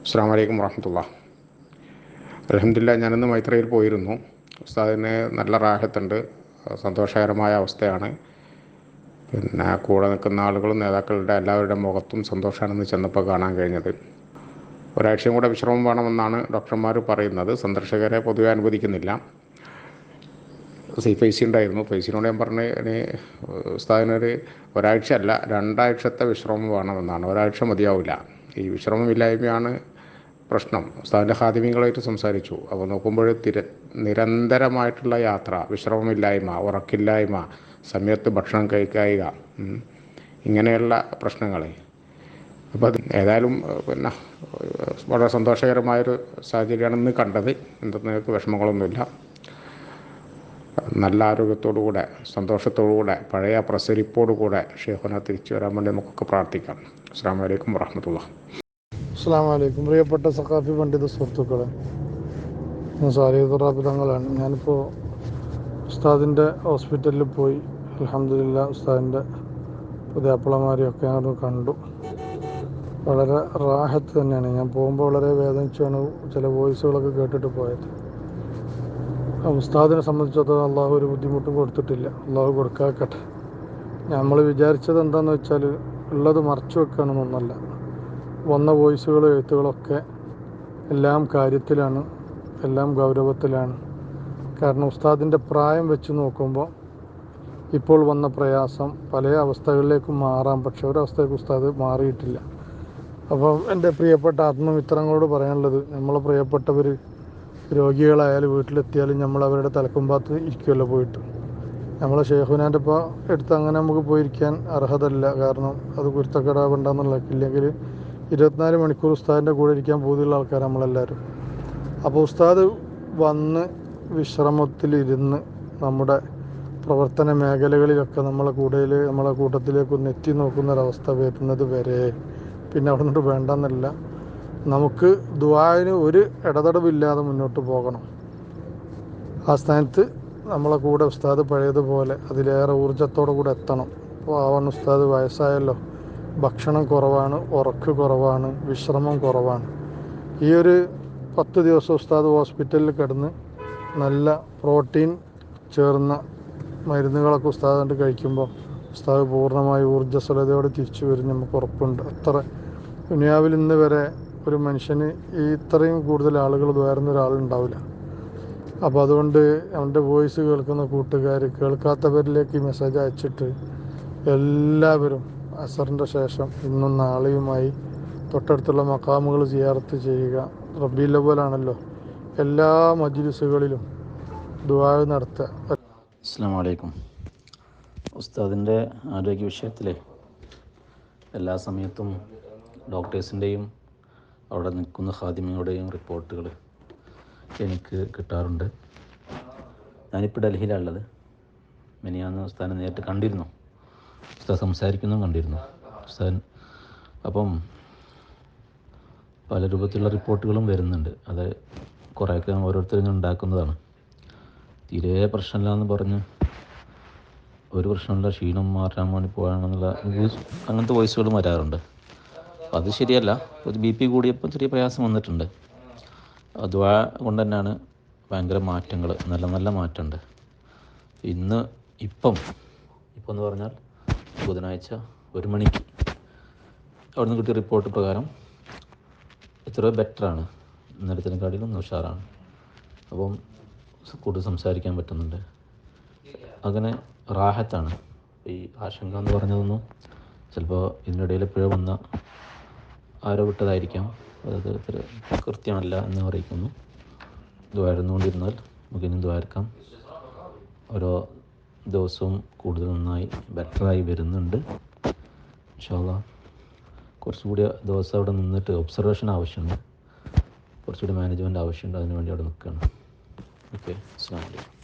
അസ്സാം വലൈക്കും വറഹമത്തുള്ള. അലഹമില്ല ഞാനിന്ന് മൈത്രയിൽ പോയിരുന്നു. ഉസ്താദിന് നല്ല റാഹത്തുണ്ട്. സന്തോഷകരമായ അവസ്ഥയാണ്. പിന്നെ കൂടെ നിൽക്കുന്ന ആളുകളും നേതാക്കളുടെ എല്ലാവരുടെ മുഖത്തും സന്തോഷമാണെന്ന് ചെന്നപ്പോൾ കാണാൻ കഴിഞ്ഞത്. ഒരാഴ്ചയും കൂടെ വിശ്രമം വേണമെന്നാണ് ഡോക്ടർമാർ പറയുന്നത്. സന്ദർശകരെ പൊതുവെ അനുവദിക്കുന്നില്ല. സി ഫൈസി ഉണ്ടായിരുന്നു. ഫൈസിനോട് ഞാൻ പറഞ്ഞു ഇനി ഉസ്താദിനൊരു ഒരാഴ്ച അല്ല രണ്ടാഴ്ചത്തെ വിശ്രമം വേണമെന്നാണ്. ഒരാഴ്ച മതിയാവില്ല. ഈ വിശ്രമമില്ലായ്മയാണ് പ്രശ്നം. ഉസ്താദിന്റെ ഹാദിമികളായിട്ട് സംസാരിച്ചു. അപ്പോൾ നോക്കുമ്പോൾ തിര നിരന്തരമായിട്ടുള്ള യാത്ര വിശ്രമമില്ലായ്മ ഉറക്കില്ലായ്മ സമയത്ത് ഭക്ഷണം കഴിക്കായിക ഇങ്ങനെയുള്ള പ്രശ്നങ്ങളെ. അപ്പോൾ അത് ഏതായാലും പിന്നെ വളരെ സന്തോഷകരമായൊരു സാഹചര്യമാണെന്ന് കണ്ടത്. എന്തെന്ന് നിങ്ങൾക്ക് വിഷമങ്ങളൊന്നുമില്ല. നല്ല ആരോഗ്യത്തോടുകൂടെ സന്തോഷത്തോടുകൂടെ പഴയ പ്രസരിപ്പോടുകൂടെ ഷേഖുന തിരിച്ചു വരാൻ വേണ്ടി നമുക്കൊക്കെ പ്രാർത്ഥിക്കാം. അസ്സാം വലൈക്കും വാഹമത്തുള്ള അസ്സാം വലൈക്കും പ്രിയപ്പെട്ട സഖാഫി പണ്ഡിത സുഹൃത്തുക്കളെ ഞാൻ സാലിദ് റാബി തങ്ങളാണ് ഞാനിപ്പോൾ ഉസ്താദിന്റെ ഹോസ്പിറ്റലിൽ പോയി. അലഹമില്ല ഉസ്താദിന്റെ പുതിയാപ്പിളമാരെയൊക്കെ ഞാൻ കണ്ടു. വളരെ റാഹത്ത് തന്നെയാണ്. ഞാൻ പോകുമ്പോൾ വളരെ വേദനിച്ചാണ് ചില വോയിസുകളൊക്കെ കേട്ടിട്ട് പോയത്. ഉസ്താദിനെ സംബന്ധിച്ചിടത്തോളം അള്ളാഹു ഒരു ബുദ്ധിമുട്ടും കൊടുത്തിട്ടില്ല. അള്ളാഹു കൊടുക്കാക്കട്ടെ. നമ്മൾ വിചാരിച്ചത് എന്താണെന്ന് വെച്ചാൽ ഉള്ളത് മറച്ചു വെക്കുകയാണെന്നൊന്നല്ല വന്ന വോയിസുകളും എഴുത്തുകളൊക്കെ എല്ലാം കാര്യത്തിലാണ് എല്ലാം ഗൗരവത്തിലാണ്. കാരണം ഉസ്താദിന്റെ പ്രായം വെച്ച് നോക്കുമ്പോൾ ഇപ്പോൾ വന്ന പ്രയാസം പല അവസ്ഥകളിലേക്കും മാറാം. പക്ഷെ ഒരവസ്ഥയ്ക്ക് ഉസ്താദ് മാറിയിട്ടില്ല. അപ്പോൾ എന്റെ പ്രിയപ്പെട്ട ആത്മമിത്രങ്ങളോട് പറയാനുള്ളത് നമ്മളെ പ്രിയപ്പെട്ടവർ രോഗികളായാലും വീട്ടിലെത്തിയാലും നമ്മൾ അവരുടെ തലക്കുമ്പാത്ത് ഇരിക്കുമല്ലോ പോയിട്ട്. നമ്മളെ ഷേഖുനാന്റെ ഇപ്പോൾ എടുത്ത് അങ്ങനെ നമുക്ക് പോയിരിക്കാൻ അർഹതല്ല. കാരണം അത് കുരുത്തക്കടാവുണ്ടെന്നുള്ള ഇല്ലെങ്കിൽ ഇരുപത്തിനാല് മണിക്കൂർ ഉസ്താദിന്റെ കൂടെ ഇരിക്കാൻ പൂതിയുള്ള ആൾക്കാർ നമ്മളെല്ലാവരും. അപ്പോൾ ഉസ്താദ് വന്ന് വിശ്രമത്തിലിരുന്ന് നമ്മുടെ പ്രവർത്തന മേഖലകളിലൊക്കെ നമ്മളെ കൂടെ നമ്മളെ കൂട്ടത്തിലേക്ക് ഒന്ന് എത്തി നോക്കുന്ന ഒരവസ്ഥ വരുന്നത് വരെ. പിന്നെ അവിടെ നിന്നിട്ട് വേണ്ടെന്നല്ല. നമുക്ക് ദുബായിന് ഒരു ഇടതടവില്ലാതെ മുന്നോട്ട് പോകണം. ആ സ്ഥാനത്ത് നമ്മളെ കൂടെ ഉസ്താദ് പഴയതുപോലെ അതിലേറെ ഊർജത്തോടു കൂടെ എത്തണം. അപ്പോൾ ആവൺ ഉസ്താദ് വയസ്സായല്ലോ. ഭക്ഷണം കുറവാണ് ഉറക്ക് കുറവാണ് വിശ്രമം കുറവാണ്. ഈ ഒരു പത്ത് ദിവസം ഉസ്താദ് ഹോസ്പിറ്റലിൽ കിടന്ന് നല്ല പ്രോട്ടീൻ ചേർന്ന മരുന്നുകളൊക്കെ ഉസ്താദ് കണ്ട് കഴിക്കുമ്പോൾ ഉസ്താദ് പൂർണമായി ഊർജസ്വലതയോടെ തിരിച്ചു വരും നമുക്ക് ഉറപ്പുണ്ട്. അത്ര ദുനിയാവിൽ ഇന്ന് വരെ ഒരു മനുഷ്യന് ഈ ഇത്രയും കൂടുതൽ ആളുകൾ വേറുന്ന ഒരാളുണ്ടാവില്ല. അപ്പോൾ അതുകൊണ്ട് അവന്റെ വോയിസ് കേൾക്കുന്ന കൂട്ടുകാർ കേൾക്കാത്തവരിലേക്ക് മെസ്സേജ് അയച്ചിട്ട് എല്ലാവരും അസറിന്റെ ശേഷം ഇന്നും നാളെയുമായി തൊട്ടടുത്തുള്ള മക്കാമുകൾ സിയാറത്ത് ചെയ്യുക. റബ്ബീല പോലാണല്ലോ എല്ലാ മജ്ലിസുകളിലും ദുആ നടത്തുക. അസ്സാം വലൈക്കും ഉസ്താദിന്റെ ആരോഗ്യ വിഷയത്തിലെ എല്ലാ സമയത്തും ഡോക്ടേഴ്സിന്റെയും അവിടെ നിൽക്കുന്ന ഹാദിമയുടെയും റിപ്പോർട്ടുകൾ എനിക്ക് കിട്ടാറുണ്ട്. ഞാനിപ്പോൾ ഡൽഹിയിലാണുള്ളത് മിനിയാന്ന് സ്ഥാനം നേരിട്ട് കണ്ടിരുന്നു. ഉസ്താദ് സംസാരിക്കുന്നതും കണ്ടിരുന്നു. ഉസ്താദൻ അപ്പം പല രൂപത്തിലുള്ള റിപ്പോർട്ടുകളും വരുന്നുണ്ട്. അത് കുറേയൊക്കെ ഓരോരുത്തരും ഉണ്ടാക്കുന്നതാണ്. തീരെ പ്രശ്നമില്ലാന്ന് പറഞ്ഞ് ഒരു പ്രശ്നമില്ല ക്ഷീണം മാറ്റാൻ വേണ്ടി വോയിസ് അങ്ങനത്തെ വോയിസുകളും വരാറുണ്ട്. അത് ശരിയല്ല. ഒരു ബി പി കൂടിയപ്പോൾ ചെറിയ പ്രയാസം വന്നിട്ടുണ്ട്. അത് കൊണ്ട് തന്നെയാണ് ഭയങ്കര മാറ്റങ്ങൾ നല്ല നല്ല മാറ്റമുണ്ട്. ഇന്ന് ഇപ്പം ഇപ്പം എന്ന് പറഞ്ഞാൽ ബുധനാഴ്ച ഒരു മണിക്ക്. അവിടെ നിന്ന് കിട്ടിയ റിപ്പോർട്ട് പ്രകാരം എത്രയോ ബെറ്ററാണ് ഇന്നലത്തിനെക്കാട്ടിലും ഒന്ന് ഉഷാറാണ്. അപ്പം കൂടുതൽ സംസാരിക്കാൻ പറ്റുന്നുണ്ട്. അങ്ങനെ റാഹത്താണ്. ഈ ആശങ്ക എന്ന് പറഞ്ഞതൊന്നും ചിലപ്പോൾ ഇതിനിടയിൽ പിഴ വന്ന ആരോ വിട്ടതായിരിക്കാം. അത് കൃത്യമല്ല എന്ന് അറിയിക്കുന്നു. ദ്വാരുന്നുകൊണ്ടിരുന്നാൽ നമുക്കിനി ദ്വാരക്കാം ഓരോ ദിവസവും കൂടുതൽ നന്നായി ബെറ്ററായി വരുന്നുണ്ട്. ഇൻഷാല്ലാ കുറച്ചുകൂടി ദിവസം അവിടെ നിന്നിട്ട് ഒബ്സർവേഷൻ ആവശ്യമുണ്ട് കുറച്ചുകൂടി മാനേജ്മെന്റ് ആവശ്യമുണ്ട് അതിനുവേണ്ടി അവിടെ നിൽക്കുകയാണ്. ഓക്കെ അസ്സാം വലൈക്കും